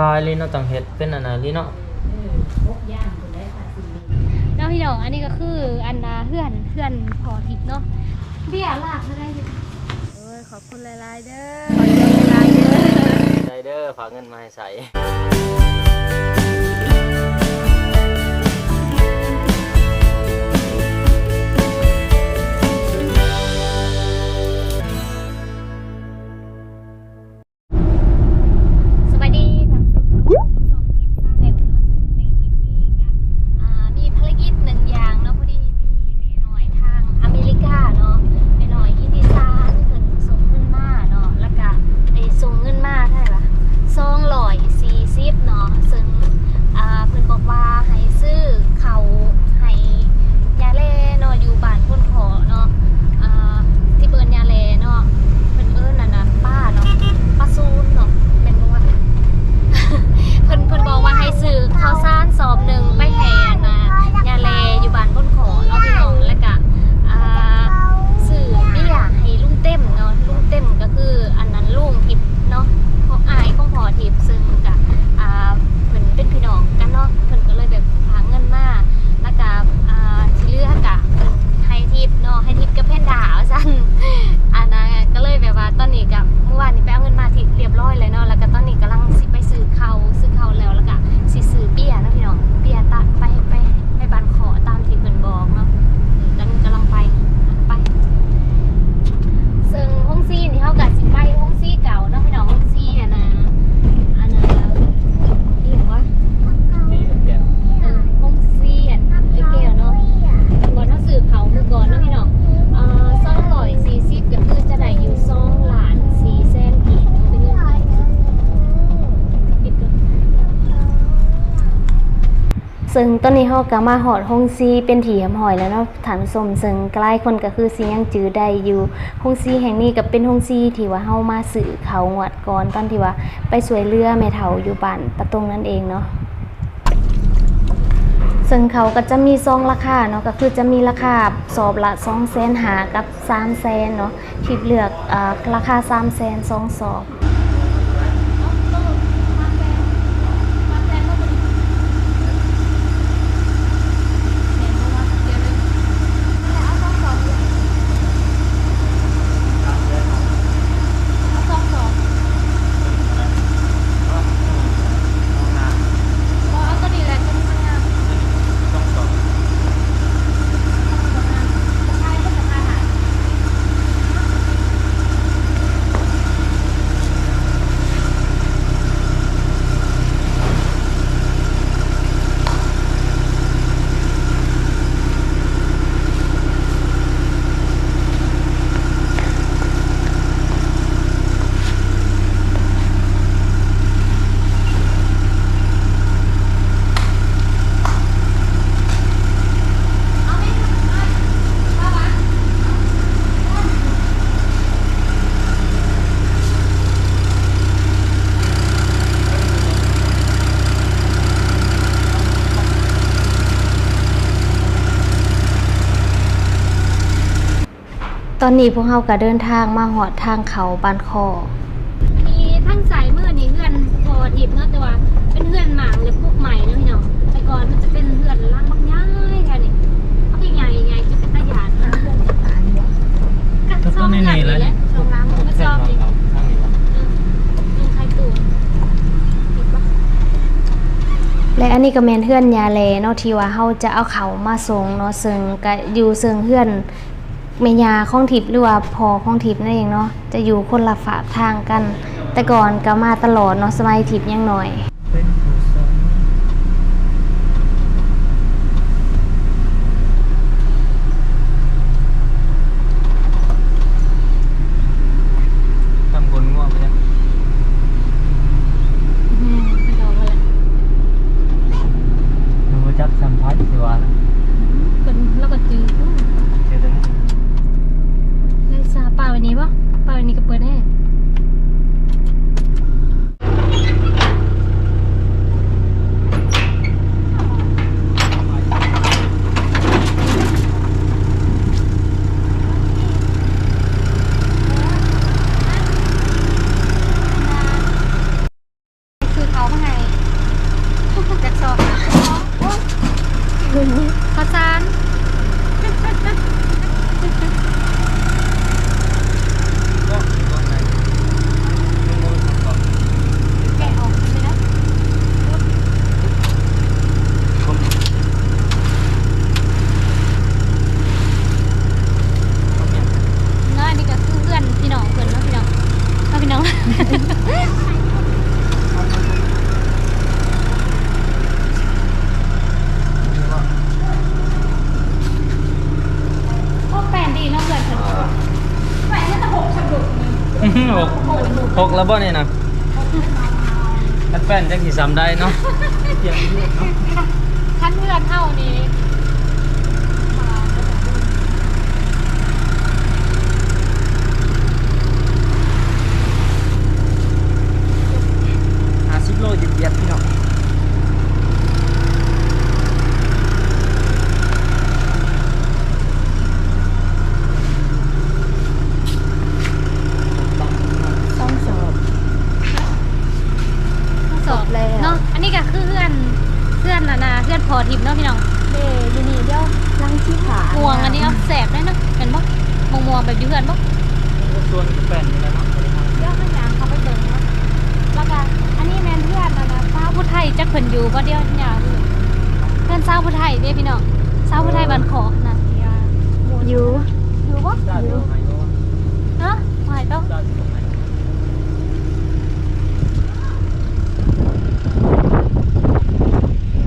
ลายลีเนาะต่างเฮ็ดเป็นอันนั้นลีเนาะเนาะพี่น้องอันนี้ก็คืออันดาเพื่อนเพื่อนพอทิพย์เนาะเบี้ยลากมาได้อยู่โอ้ยขอบคุณหลายๆเด้อขอบคุณหลายๆเด้อใจเด้อฝากเงินมาให้ใส่สาก็มาหอดฮงซีเป็นถี่หอยแล้วเนาะฐานผู้ชมซึ่งใกล้คนก็คือสิยังจื้อได้อยู่ฮงซีแห่งนี้ก็เป็นฮงซีที่ว่าเฮามาซื้อเขางวดก่อนตอนที่ว่าไปสวยเรือแม่เฒ่าอยู่บ้านประตงนั่นเองเนาะซึ่งเขาก็จะมีซองราคาเนาะก็คือจะมีราคาสอบละ2แสนหากับ3แสนเนาะที่เลือกอ่าราคา3แสนสองสอบเอาตัวนี้แหละตัวนี้มันงาม ต้องสอง ใช่ก็จะมาหา ตอนนี้พวกเราก็เดินทางมาหอดทางเขาบานคอ มีทั้งสายมือนี่เพื่อนพอทิพย์เนาะแต่ว่าเป็นเพื่อนหมางเลยพวกใหม่เนาะพี่น้องแต่ก่อนมันจะเป็นเพื่อนล่างบักย้ายแค่นี้เอาไปใหญ่ใหญ่จะเป็นตะหยาดนะก็ชอบเพื่อนนี่แหละชอบน้ำมันก็ชอบนี่เออลุงใครตัวเห็นปะและอันนี้ก็แมนเพื่อนยาเลเนาะที่ว่าเฮาจะเอาเขามาส่งเนาะซึ่งก็อยู่ซึ่งเพื่อน เมยาของทิพย์หรือว่าพอของทิพย์นั่นเองเนาะจะอยู่คนละฝาทางกัน แต่ก่อนก็มาตลอดเนาะสมัยทิพย์ยังหน่อย แหวนน่าจะหกฉลุนี่หกหกหกแล้วบ่เนี่ยนะแป้นจะกี่ซ้ำได้เนาะเียท่านเพื่อนเท่านี้ห้าสิบโลเหยียด เพิ่นอยู่บ่เดียวเนี่ยเพื่อนสาวผู้ไทยเด้พี่น้องสาวผู้ไทยบ้านขอนะอยู่อยู่ปะจ้าอยู่ไหนเนาะเนาะไม่ต้องจ้าอยู่ไหน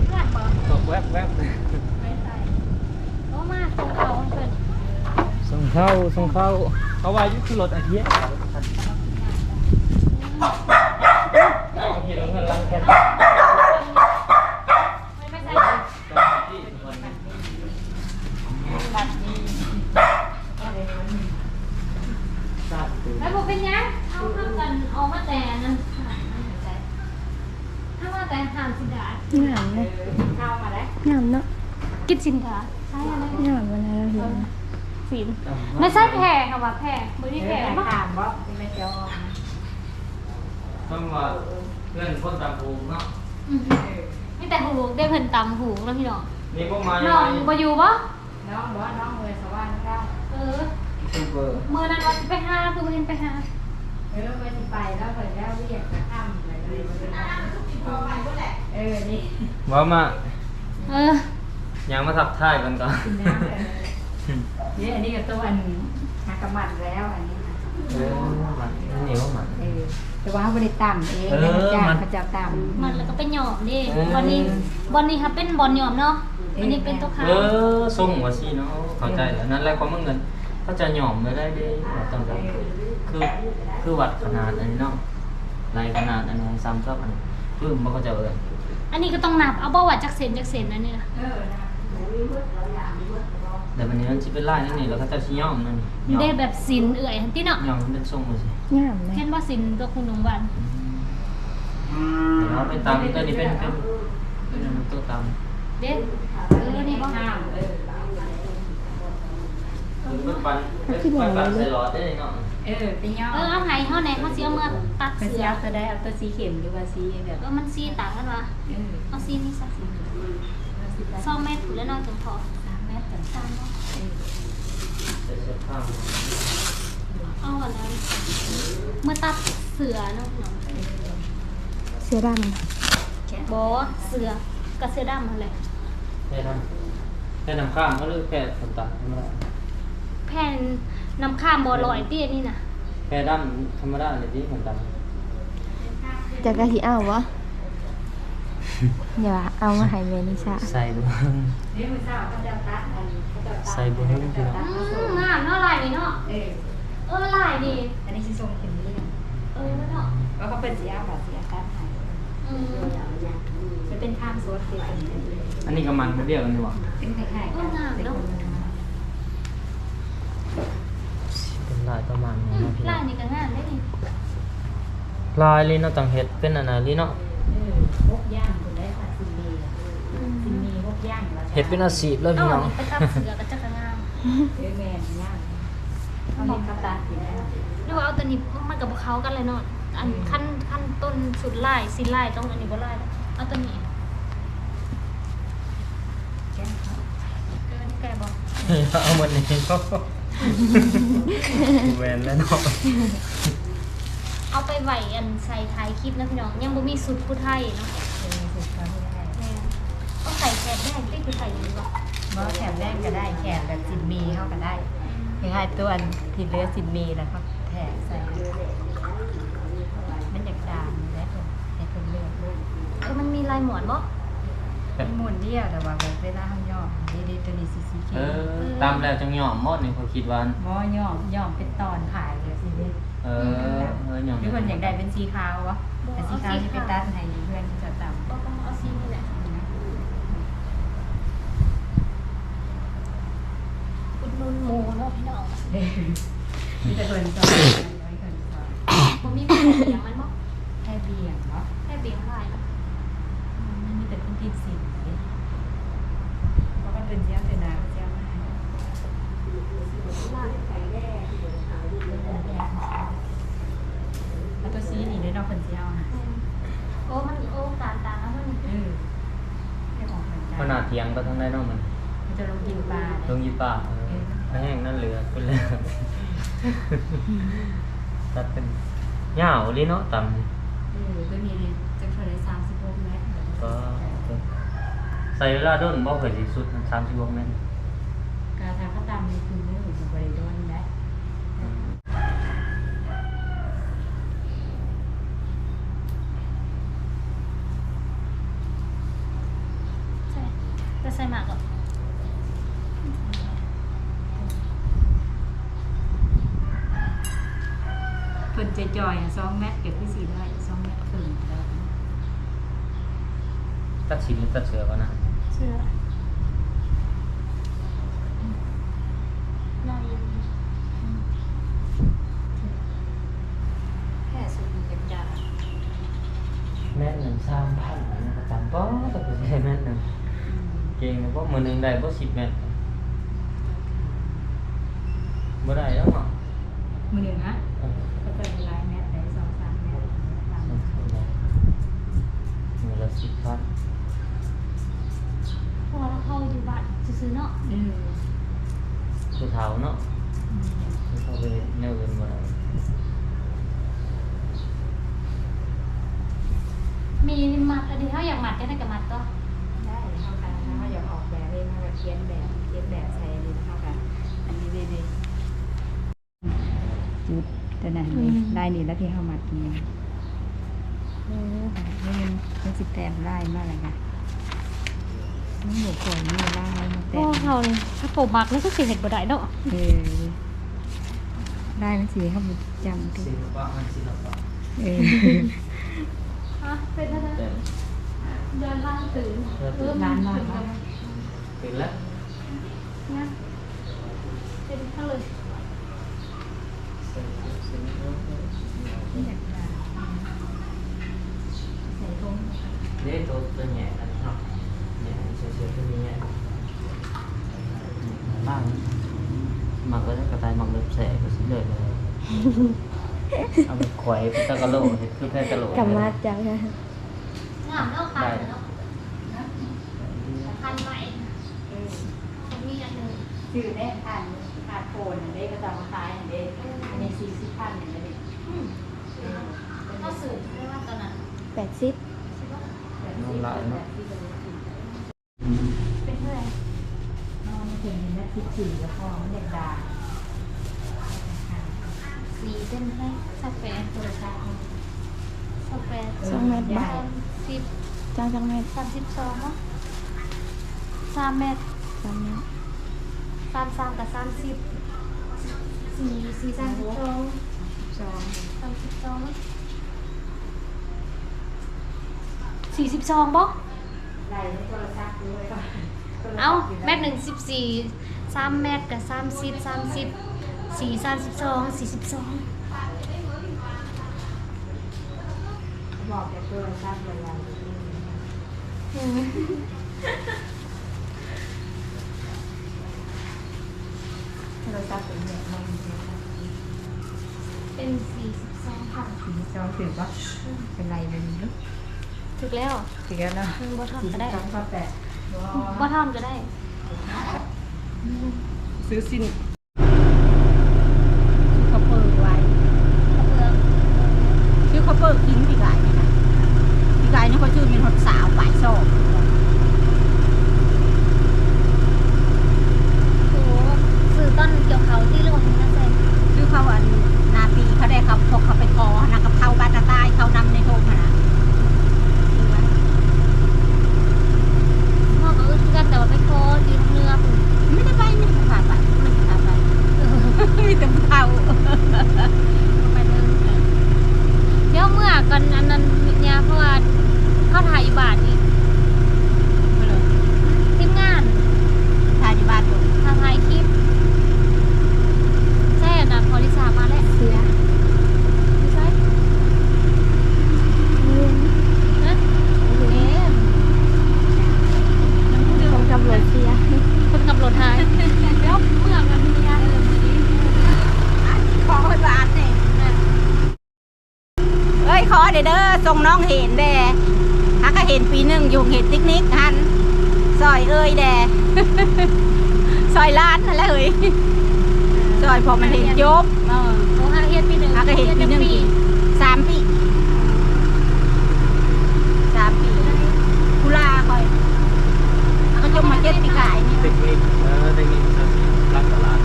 เพื่อนบ่ตกแวบแวบโอ้มาส่งเขาเพิ่นส่งเข้าส่งเข้าเขาว่าอยุคือรถอาทิตย์โอเคเราเงินลังแค่ ไม่ไม่ใช่ แล้วบ่เป็นหยังเอาทำกันเอามาแต่นั่นถ้าว่าแต่หามสิดางามเลย เอามาได้ งามเนาะ กินสินค้าใช่อะไรงามวันนั้นเราเห็นสินไม่ใช่แพงค่ะว่าแพงบ่ได้แพงบ่ถามว่าไม่เจ้าต้องว่าเพื่อนคนตามภูเนาะอือมีแต่หูได้เพิ่นตำหูแล้วพี่น้องนี่พวกมาน้องบ่อยู่บ่น้องบอกว่าน้องเลยสวรรค์เจ้าเออซูเปอร์มื้อนั้นว่าสิไปหาคือบ่เห็นไปหาเออไปสิไปแล้วเปิดแล้วเรียกจะทำอะไรเลยเออนี่ว่ามาเออ ยังมาทักทายกันก่อนกินน้ำเลยนี่อันนี้ก็ตัวอันหักกระมัดแล้วอันนี้เออมันเหนียวมัน เออแต่ว่าเขาไม่ได้ต่ำเองเออจ้างมัน เขาจะต่ำมันแล้วก็ไปหยอมดิเออวันนี้วันนี้ครับเป็นบอลหยอมเนาะวันนี้เป็นตัวขาวเออส่งว่าสิเนาะเข้าใจแล้วนั่นแหละความมึงเงินเขาจะหย่อมไม่ได้เด้ว่าต้องการคือคือวัดขนาดอันนี้เนาะลายขนาดอันนี้ซ้ำกับอันนี้คือมันก็จะเอิ้นอันนี้ก็ต้องนับเอาบ่ว่าจักเซนจักเซนนั่นนี่นะเออนะ แต่วันนี้มันสิเป็นลายนั่นนี่แล้วเขาจะสิหย่อมนั่นนี่หย่อได้มแบบสินเอื่อยหั่นติเนาะหย่อมเป็นทรงว่าสิงามเลยเห็นว่าสินตัวคุณหนุ่มหวานเดี๋ยวเราไปตามตัวนี้เป็นเป็นเป็นอันนั้นตัวตามเด้เออนี่บ่ห้ามเออคือเป็นปันเป็นปันปันใส่หลอดได้เลยเนาะเออไปย่อเออเอาให้เฮาแหน่เฮาสิเอามาตัดเป็นเสืสีอเอาตัวได้เอาตัวสีเข็มหรือว่าสีแบบเออมันสีต่างกันวะเออเอาสีนี้ซะเอา สีแบบ2เมตรแล้วนาะจังพอสามเมตรต่อตามเนาะเออใส่เสื้อผ้าเอาอันนั้นเมื่อตัดเสือเนาะน้องเสื้อดบ่เสือกับเสือดำนั่นแหละแค่ทำแค่นำข้ามเขาเลือกแค่สตัดธรรมดาแผ่นน้ำข้ามบ่ลอยเตี้ยนี่นะแค่ดำธรรมดาเลยที่มันดำจากกะทิเอาวะ อย่าเอามาให้เมนิชาใส่บุ้งนี่มือเช้าเขาจะตัดอันนี้เขาจะตัดใส่บุ้งพี่น้องอืมงามเนาะลายนี่เนาะเออเออลายดีอันนี้คือทรงเข็มนี้นะเออเนาะแล้วก็เป็นสีอาแบบสีอาตัดให้อืมจะเป็นข้ามโซดสีเป็นอันนี้ก็มันเดียวกันดีกว่าเป็นคล้ายๆกันเป็นลายประมาณนี้เนาะพี่น้ลาอยงนี่ก็งามได้นี่ลายลีเนาะต่างเห็ดเป็นอันนั้นลีเนาะเออพวกย่างคุณได้ค่ะซิมี อืม ซิมีพวก ย่างแล้วเห็ดเป็นอาชีพเลยเอาพี่อัน้นองนี้ไปตัดเสือก็จะกระงามเออแมนย่างเขาเห็นเขาตัดอยู่แล้วหรือว่าเอาตัวนี้มันกับเขากันเลยเนาะอันขั้นขั้นต้นสุดลายสิลายต้องอันนี้บ่ลายเอาตัวนี้แก้เขาเออนี่แกบอกเอามันนี่ก็แวนแล้วเนาะเอาไปไหวอันใส่ท้ายคลิปนะพี่น้องยังบ่มีสุดผู้ไทยเนาะ เออสุดเขาไม่ได้ แม่ต้องใส่แคบ แรกที่ผู้ไทยอยู่บ่บอแขนแรกก็ได้แขนแบบซินมีเขาก็ได้คล้ายๆตัวอันที่เหลือซินมีแล้วก็แถมใส่ มันอยากดามและให้คนเลือกเออมันมีลายหมอนบ่มันหมุนเดียวแต่ว่าแบบเวลาเขาย่อดีๆตัวนี้ซีซีเคเออตามแล้วจังหย่อมหมดนี่เขาคิดว่าหมอย่อมย่อมเป็นตอนถ่ายเลยสิเนี่ยเออเออหย่อมทุกคนอยากได้เป็นสีขาววะแต่สีขาวจะไปตัดให้เพื่อนจะตำบ่ต้องเอาสีนี่แหละอุดห นุนหมูเนาะพี่น้องมีแต่คนสอนร้อยคนสอนบ่มีคนเสียงมันบ่แค่เบี่ยงเนาะให้เบียงหลายเนาะมันมีแต่คนติดสินเลยเพราะมันเป็นเจ้าเป็นนางเจ้ามาให้แล้วตัวซีนี่ได้ดอกคนเจ้าค่ะโอ้มันโอ้การต่างแล้วมันเออให้ของคนขเจ้านาดเทียงก็ทั้งได้เนอกมัน มันจะลงกินปลาลงยีป่าเออไม่แห้งนั่นเหลือเป็นเลยตัดเป็นยาวเลยเนาะต่ำเออก็มีจะเท่าไรสามสิบหกเมตรก็ใส่เวลาโดนบ่เคยสิสุดสามสิบหกเมตรการทางก็ตามในคือไม่หนูจะบริโดนได้ ใช่จะใส่หมากก่อน เพิ่นจะจอยสองเมตรเก็บที่สี่ได้สองเมตรครึ่งแล้ว ตัดชิ้นหรือตัดเสือก่อนนะเชื่อน้อยแค่สุดจังจังแม่หนึ่งสามพันนะครับจำป้อแต่ก็ใช่แม่หนึ่งเก่งเพราะมือหนึ่งได้เพราะสิบเมตรบ่ได้แล้วเนาะมือหนึ่งนะ เท้าเนาะคือเขาไปแนวอื่นบ่ได้มีมัดอันนี้เขาอยากมัดก็ได้กับมัดก็ได้เท่ากันนะเขาอยากออกแบบเองเขาแบบเขียนแบบเขียนแบบใส่เลยเท่ากันอันนี้ดีดีจุดตัวนั้นนี่ได้นี่แล้วที่เขามัดนี่เออนี่มันมันสิแต้มได้มากเลยค่ะ มันหมูฝอยนี่ได้มาแต้โอ้มเขาเลยถ้าโปมักแล้วก็สิเห็ดบ่ได้เนาะเออได้มันสีเขาบุจำทุกศิลปะมันศิลปะเออฮะเป็นอะไรแต่เดินล่างตื่นร้านนอนกัเนาะเป็นแล้วนะเป็นเท่าเลยนี่แหละค่ะใส่ทง นี่ตัวตัวใหญ่กันเนาะใหญ่เฉยๆตัวนี้ใหญ่บ้างหมักก็จะกระต่ายหมักเล็บแสกก็สิเลย เลยเอาไปขวายเป็นตะกะโหลกเฮ็ดคือแค่กะโหลกกำมัดจังนะงามเนาะคันเนาะคันใหม่เออมีอันหนึงชื่อได้อ่านขาดโคนอันได้ก็จะมาขายอันได้อันนี้สี่สิบพันอันนี้ก็สื่อไม่ว่าตอนนั้นแปดสิบใช่ปะแบบที่แบบที่เป็นเป็นเท่าไหร่นอนถึงนาทีสี่แล้วพอมันเด็กดา สีเป็นให้สเปรย์ตัวชาสเปรสองเมตรบ้าสามสิบจ้างจังเมตรสามสิบสองเนาะสามเมตรสามเมตรสามสามกับสามสิบสี่สี่สามสิบสองสองสามสิบสองสี่สิบสองบ่ไล่ในโทรศัพท์ด้วยก่อนเอาแมตรหนึ่งสิบสี่สามเมตรกับสามสิบสามสิบ สี่สามสิบสองสี่สิบสองบอกแต่โทรศัพท์เลยว่าโทรศัพท์เป็นแบบนั้นเป็นสี่สิบสองพันสี่สิบสองถือว่าเป็นไรมันลึกถูกแล้วถือแล้วเนาะอืมบ่ทำสี่ก็สิบได้สองข้อแปดบ่ทำก็ได้ ซื้อสิ้นข้าวเปลือกไว้ กระเบื้อง ชื่อเขาเปิดกินปีกายนี่ค่ะปีกายนี่เขาชื่อมีหดสาวฝ่ายโซ่ โอ้สื่อต้นเกี่ยวเขาที่เรื่องนี้นะเซน ชื่อเขาอันนาปีเขาได้เขาพกเขาไปกอนะกับเข้าบ้านตาใต้เขานำในโทงนะชื่อว่า พ่อก็คือกันแต่ว่าไปโคยืนเรือผม ไม่ได้ไปไม่ได้พาไปไม่ได้พาไปมีแต่ผู้เฒ่า ไปเลย ส่งน้องเห็นแดฮักก็เห็นปีหนึ่งอยู่เห็นปิกนิกหันซอยเอ้ยแด ซอยร้านนั่นแหละเฮ้ยซอยพอมันเห็นจบเออ โอ้ห้าเฮ็ดปีหนึ่ง ฮักก็เห็นปีหนึ่งสามปีสามปีกุลาคอยฮั กก็จงมาเก็ตปีกายนี่เทคนิคเออเทคนิคจะสิรักตลาด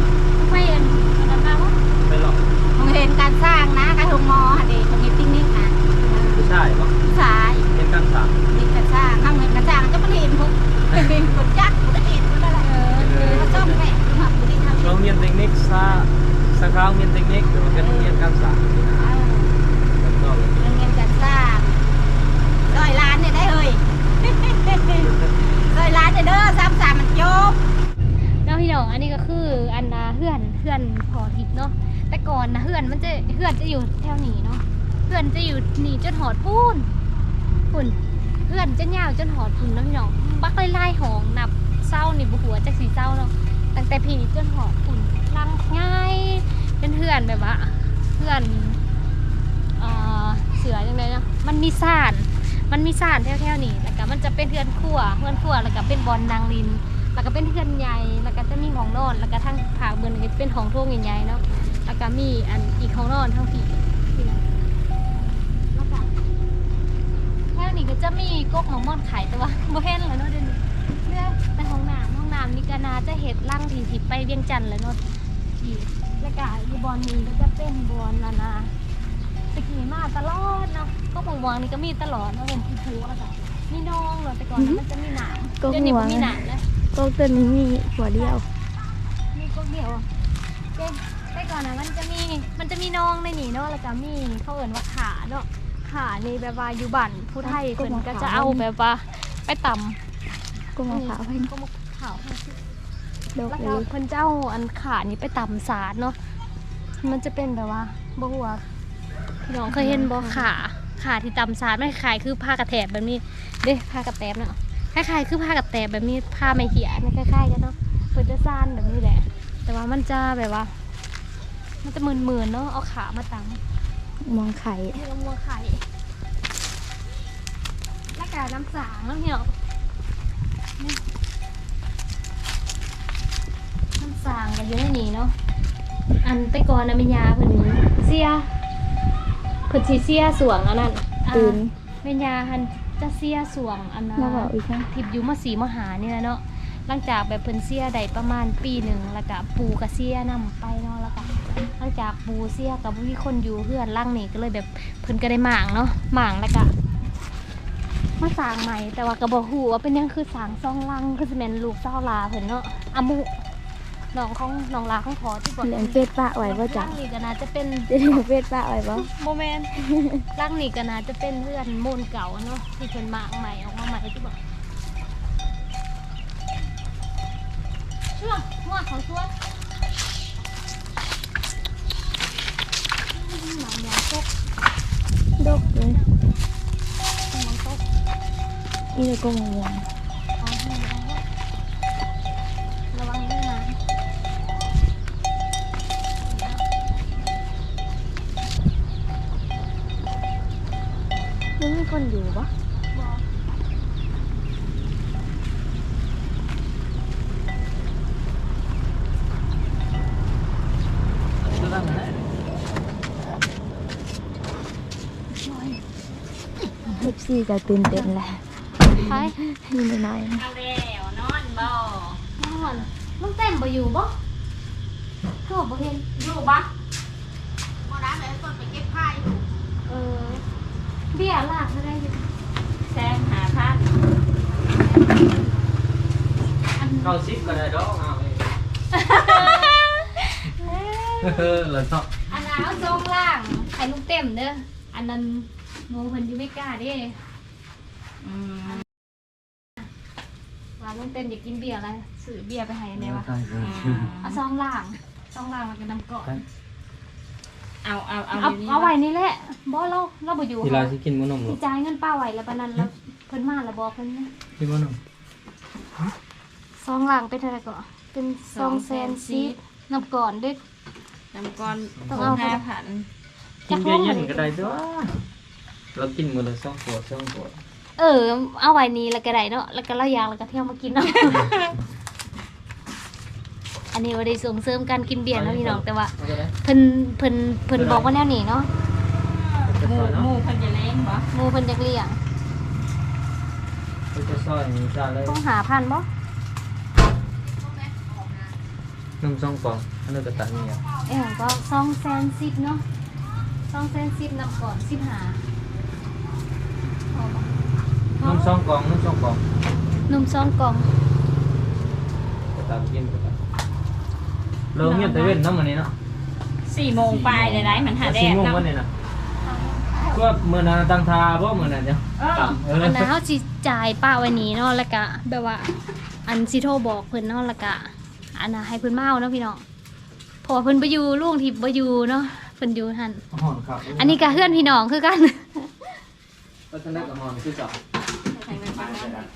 ไฟอันอันนั้นมาว่าไม่หรอกมองเห็นการสร้างนะการทงมอฮะเด็กเห็นปิกนิกนะผู้ชายปะผู้ชายเรียนการสร้ามเด็กการสร้างข้างในการสร้างจะไม่เห็นพวกเป็นคนจักคนเห็นคนอะไรเออเขาชอบแม่หมักคนที่ทำโรงเรียนเทคนิคซาสาขาโรงเรียนเทคนิคหรือว่าเป็นโรงเรียนการสามนี่นะแล้วก็โรงเรียนการสร้างร้อยล้านเนี่ยได้เฮ้ย อยล้านเนี่ยเด้อสามสามมันจบน้องพี่น้องอันนี้ก็คืออันนาเฮือนเฮือนพอทิพย์เนาะแต่ก่อนนะเฮือนมันจะเฮือนจะอยู่แถวนี้เนาะเฮือนจะอยู่นี่จนหอดปูนปุ่นเฮือนจะยาวจนหอดปุ่นเนาะพี่น้องบักไล่ไล่หองนับเศร้านี่บุหัวจากสีเศร้าเนาะตั้งแต่พี่จนหอดปุ่นลังง่ายเป็นเฮือนแบบว่าเฮือนเอ่อเสือยังไงเนาะมันมีซ่าน มันมีซ่านแถวๆนี้แล้วก็มันจะเป็นเฮือนครัวเฮือนครัวแล้วก็เป็นบอลนางลิน แล้วก็เป็นเฮือนใหญ่แล้วก็จะมีห้องนอน แล้วก็ทั้งผาเบิร์นก็เป็นห้องโถงใหญ่ๆเนาะแล้วก็มีอันอีกห้องนอนทั้งผีที่นั่นแล้วก็แถวนี้ก็จะมีกกหมอมอนขายแต่ว่าบ่เห็นแล้วเนาะเดี๋ยวนี้เรื่องในห้องน้ำห้องน้ำนี่ก็น่าจะเห็ดร่างที่ทิไปเวียงจันทน์แล้วเนาะที่แล้วก็อยู่บอนนี้ก็จะเป็นบอนนานาตะกี้มาตลอดเนาะ ก็หมองวางนี่ก็มีตลอดเนาะเป็นที่ภูแล้วก็มีน้องเนาะแต่ก่อนนะมันจะมีหนามก็เดี๋ยวนี้ห่วมังมีหนามแล้วก็ตัวนี้มีหัวเดียวมีก็เดียวเจ๊แต่ก่อนนะมันจะมีมันจะมีน้องในนี่เนาะแล้วก็มีเขาเอ่นว่าขาเนาะขานี่แบบว่าอยู่บ้านผู้ไทยเพิ่นก็จะเอาแบบว่าไปตำก็มาขาวให้ก็มาขาวดอกแล้วเลก็ยเพิ่นจะเอาอันขานี่ไปตำสาดเนาะมันจะเป็นแบบว่าบ่ฮู้ว่าพี่น้องเคยเห็นบ่ขา ขาที่ตำสาดมันคล้ายๆคือผ้ากระแถบแบบนี้เด้ผ้ากระแตบเนาะคล้ายๆคือผ้ากระแตบแบบนี้ผ้าไม่เหียมันคล้ายๆกันเนาะเพิ่นจะซ่านแบบนี้แหละ แต่ว่ามันจะแบบว่า มันจะมึนๆเนาะเอาขามาตั้งมองไข่ให้เรามัวไข่แล้วก็น้ำสางแล้วเนี่ยนี่น้ำสางก็อยู่ในนี้เนาะอันแต่ก่อนนะเมียาเพิ่นเสีย เพิ่นสิเสียสวงอันนั้นตื่นเมียาหันจะเสียสวงอันนั้นแล้วบอกอีกนะทิพย์อยู่มาสีมหานี่แหละเนาะหลังจากแบบเพิ่นเสียได้ประมาณปีหนึ่งแล้วก็ปูกระเสียนํไปเนาะแล้วก็หลังจากปูเสียกับมีคนอยู่เพื่อนร่างนี่ก็เลยแบบเพิ่นก็ได้หมางเนาะหมางแล้วก็มาสร้างใหม่แต่ว่าก็บ่ฮู้ว่าเป็นหยังคือสร้างซองลังคือสิแม่นลูกเจ้าลาเพิ่นเนาะอามุ น้องของน้องลาของพอที่บ่เลี้ยงเฟซปะไว้บ่จัร่างงนี่ก็น่าจะเป็นจะเลี้ยงเฟซปะไว้บ่โมเมนต์ร่างนี่ก็น่าจะเป็นเพื่อนมูลเก่าเนาะที่เพิ่นหมางใหม่ออกมาใหม่ที่บ่ช่วงหัวเขาชวนหมาหมาตกดอกเลยหมาตกนี่เลยก็มองวง คนอยู่ปะบอกคือตั้งนะเอฟซีจะตื่นเต้นแหละไปนี่น้อยๆนะเอาแล้วนอนบ่นอนมึงเต็มบ่อยู่บ่ก็บ่เห็นอยู่บ่บ่ได้เลยต้นไปเก็บผ้าอยู่เออ เบี้ยลากอะไรอยู่แซงหาผ้าอันเข้าซิปก็ได้ดอกเอาเลยเออแล้วเนาะอันนั้นเอาทรงล่างให้ลุงเต็มเด้ออันนั้นหนูเพิ่นอยู่ไม่กล้าเด้อืมว่าลุงเต็มอยากกินเบียร์อะไรซื้อเบียร์ไปให้แน่วะใช่ใช่เอาซองล่างซองล่างแล้วก็น้ำก่อน เอาเอาเอาเอาดี๋ยวนี้เอาไว้นี่แหละบ่เราเราบ่อยู่ทีไรสิกินมื้อนมหรสิอจ่ายเงินป้าไว้แล้วปานนั้นแล้วเพิ่นมาแล้วบอกเพิ่นนะกินมื้อนมซองล่างเป็นเท่าไหร่ก่อนเป็นซองแซนซีน้ำก่อนเด้อ น้ำก้อนต้องเอา ห้าพันกินเบียร์เย็นก็ได้ด้วยเรากินมื้อละสองขวดสองขวดเออ เอาไว้นี้แล้วก็ได้เนาะแล้วก็เราอยากแล้วก็เที่ยวมากินเนาะ อันนี้ว่าได้ส่งเสริมการกินเบียร์เนาะพี่น้องแต่ว่าเอาก็ได้เพิ่นเพิ่นเพิ่นบอกว่าแนวนี้เนาะจะหมูซอยหเนาะมูเพิ่นจะเล้งบ่หมูเพิ่นจักเลี้ยงจะซอยนี่จ้าเลยต้องหาพันบ่นุ่มสองกล่องอันนี้ก็ตัดนี่อะเอ้ยก็สองแสนสิบเนาะสองแสนสิบนำก่อนสิบหาพอปะนุ่มสองกล่องนุ่มสองกล่องนมสองกล่องก็ตัดกินก็ตัด เราเงียบแต่เว้นเนาะมื้อนี้เนาะสี่โมงปลายเลยได้มันหาแดสี่ดโมงเนาะวันนี้นะก็มื้อนั้นตั้งทาบ่มื้อนั้นเดี๋ยวเออต่ำเอออันนั้นเขาสิจ่ายป้าไว้นี้เนาะแล้วก็แบบว่า อันสิโทรบอกเพิ่นเนาะแล้วก็อันน่ะให้เพิ่นมาเอาเนาะพี่น้องเพอเพิ่นบ่อยู่ลุงที่บ่อยู่เนาะเพิ่นอยู่หั่นหอนครับอันนี้ก็เพื่อนพี่น้องคือกัน ก็จะได้กับหอนคือจับใส่ไปปลา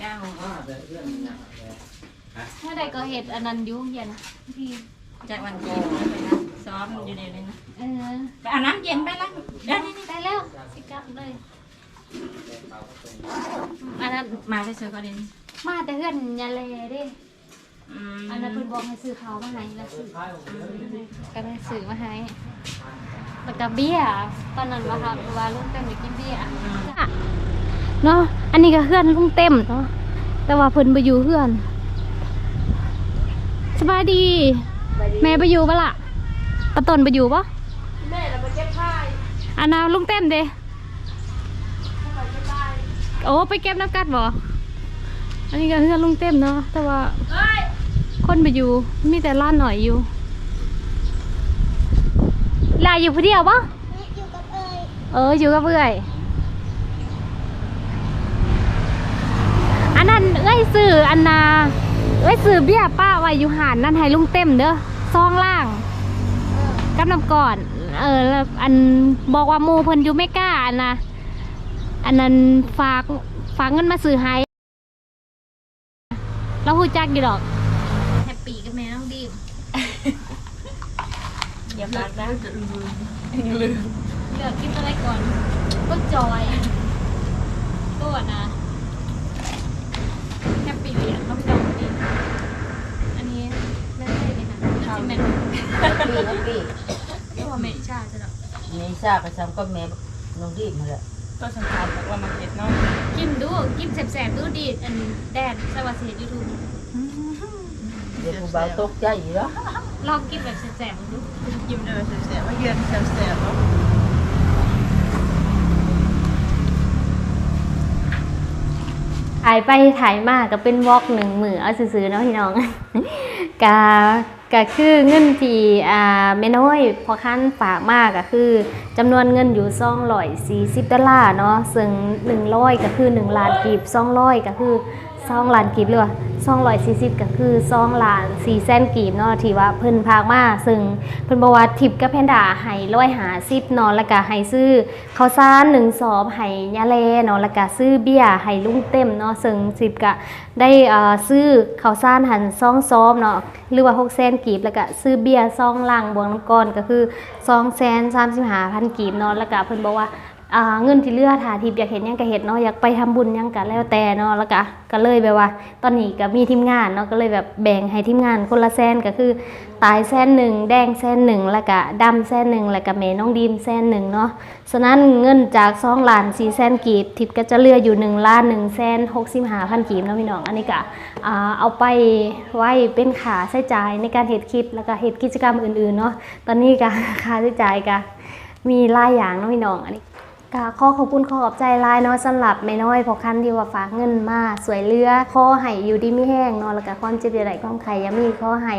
เก้าอ่าแต่เรื่องนี้นะแต่เมื่อใดก็เฮ็ดอันนั้นอยู่เย็นพี่ จากวันก่อนเลยนะซ้อมอยู่เดี๋ยวนี้นะเออไปเอาน้ำเย็นไปละเดี๋ยวนี้ได้แล้วสิกลับเลยอันนั้นมาไปซื้อก็เด่นมาแต่เพื่อนยาเลเด้อืมอันนั้นเพิ่นบอกให้ซื้อเขาวมาให้แล้วซื้อก็ได้ซื้อมาให้แล้วก็เบียร์ตอนนั้นว่าค่ะว่าลุงเต็มไปกินเบียร์เนาะอันนี้ก็เพื่อนลุงเต็มเนาะแต่ว่าเพิ่นไปอยู่เพื่อน สบายดี แม่ไปอยู่ปะล่ะปะตนไปอยู่ปะแม่เราไปเก็บผ้าอันน่ะลุงเต็มเด้โอ้ไปเก็บน้ำกัดบ่อันนี้ก็เพื่อนลุงเต็มเนาะแต่ว่าคนไปอยู่มีแต่ล้านหน่อยอยู่ลายอยู่ผู้เดียวปะอยู่กับเอยเอออยู่กับเอ้ยอันนั้นเอ้ยสื่ออันนาเอ้ยสื่อเบี้ยป้าไว้อยู่หานนั่นให้ลุงเต็มเด้อ ซองล่างกับน้ำก่อน เออแล้วอันบอกว่าหมูเพิ่นอยู่ไม่กล้าอันนะอันนั้นฝากฝากเงินมาซื้อให้เราหูจักอยู่ดอก แฮปปี้กับแม่น้องดีมอย่าปากนะเลือกกินอะไรก่อนก็จอยตัวนะแฮปปี้เลี้ยงน้องดองดีอันนี้แม่ได้ เลยนะจิแม่ปีละปีตัวแม่ชาจะดอกเมษาก็ซ้ำก็แม่น้องรีบมาแล้วก็สำคัญแต่ว่ามันเผ็ดเนาะกินดูกินแสบๆดูดีอันแดนสวัสดียูทูบเดี๋ยวผู้บ่าวตกใจอยู่แล้วลองกินแบบแสบๆดูกินเลยเสียๆว่าเยือนเสียๆเนาะถ่ายไปถ่ายมากก็เป็นวอกหนึ่งมือเอาซื้อๆเนาะพี่น้องกะ ก็คือเงินที่อ่าแม่น้อยพอคันฝากมากก็คือจำนวนเงินอยู่ซองร้อยสี่สิบดอลลาร์เนาะซึ่งหนึ่งร้อยก็คือหนึ่งล้านกีบซองร้อยก็คือ ซองล้านกีบเลยซองร้อยสี่สิบก็คือซองล้านสี่แสนกีบเนาะที่ว่าเพิ่นพากมาซึ่งเพิ่นบอกว่าทิปกับแพนด้าให้ร้อยหาสิบเนาะแล้วก็ให้ซื้อข้าวสารหนึ่งสอบให้ยาเลเนาะแล้วก็ซื้อเบียร์ให้ลุงเต็มเนาะซึ่งสิบก็ได้อ่อซื้อข้าวสารหันซองซ้อมเนาะหรือว่าหกแสนกีบแล้วก็ซื้อเบียร์ซองล่างบวกน้ำก้อนก็คือสองแสนสามสิบห้าพันกีบเนาะแล้วก็เพิ่นบอกว่า เงินที่เลือถ้าทิพย์อยากเห็นยังก็เห็นเนาะอยากไปทำบุญยังก็แล้วแต่เนาะแล้วก็ก็เลยแบบว่า ตอนนี้ก็มีทีมงานเนาะก็เลยแบบแบ่งให้ทีมงานคนละแสนก็คือตายแสนหนึ่งแดงแสนหนึ่งแล้วก็ดำแสนหนึ่งแล้วก็เมน้องดีมแสนหนึ่งเนาะฉะนั้นเงินจากสองล้านสี่แสนกีบทิพย์ก็จะเลืออยู่หนึ่งล้านหนึ่งแสนหกสิบห้าพันกีบเนาะพี่น้องอันนี้ก็เอาไปไว้เป็นค่าใช้จ่ายในการเฮ็ดคลิปแล้วก็เฮ็ดกิจกรรมอื่นๆเนาะตอนนี้ก็ค่าใช้จ่ายก็มีหลายอย่างเนาะพี่น้องอันนี้ ก็ขอขอบคุณขอขอบใจลายเนาะสำหรับแม่น้อยพอคันที่ว่าฝากเงินมาสวยเรือขอให้อยู่ดีไม่แห้งเนาะแล้วก็ความเจ็บใดๆความไข่ยังมีขอให้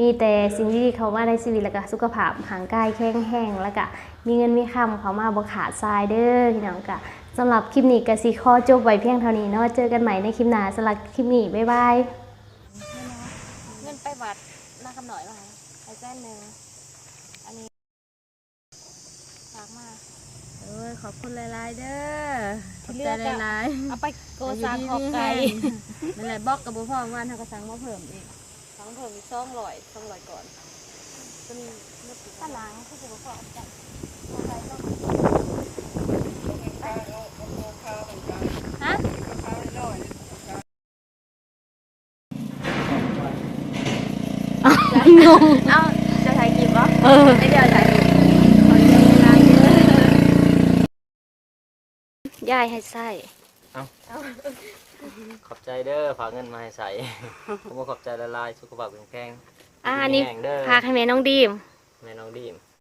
มีแต่สิ่งที่เขามาในชีวิตแล้วก็สุขภาพห่างกายแข็งแห้งแล้วก็มีเงินมีคำเขามาบ่ขาดทรายเด้อพี่น้องก็สำหรับคลิปนี้ก็สิขอจบไว้เพียงเท่านี้เนาะเจอกันใหม่ในคลิปหน้าสำหรับคลิปนี้บ๊ายบายเงินไปวัดมาคำหน่อยว่าไอ้แจ้นหนึ่งอันนี้ฝากมา เอ้ยขอบคุณหลายๆเด้อขอบใจหลายๆเอาไปโกซังขอบไก่นั่นแหละบอกกับบุพ่อว่าถ้ากระสังมาเพิ่มอีกสังเพิ่มอีกสองลอยสองลอยก่อนจะมีตะลังคือบุพ่อจัดฮะงงเอาจะถ่ายกินปวะไม่เดียวถ่าย ยายให้ใส่ขอบใจเด้อฝากเงินมาให้ใส่ ผมก็ขอบใจละลายสุขภาพแข็งแรงอ่าอันนี้แข็งเด้อพากให้แม่น้องดีมแม่น้องดีม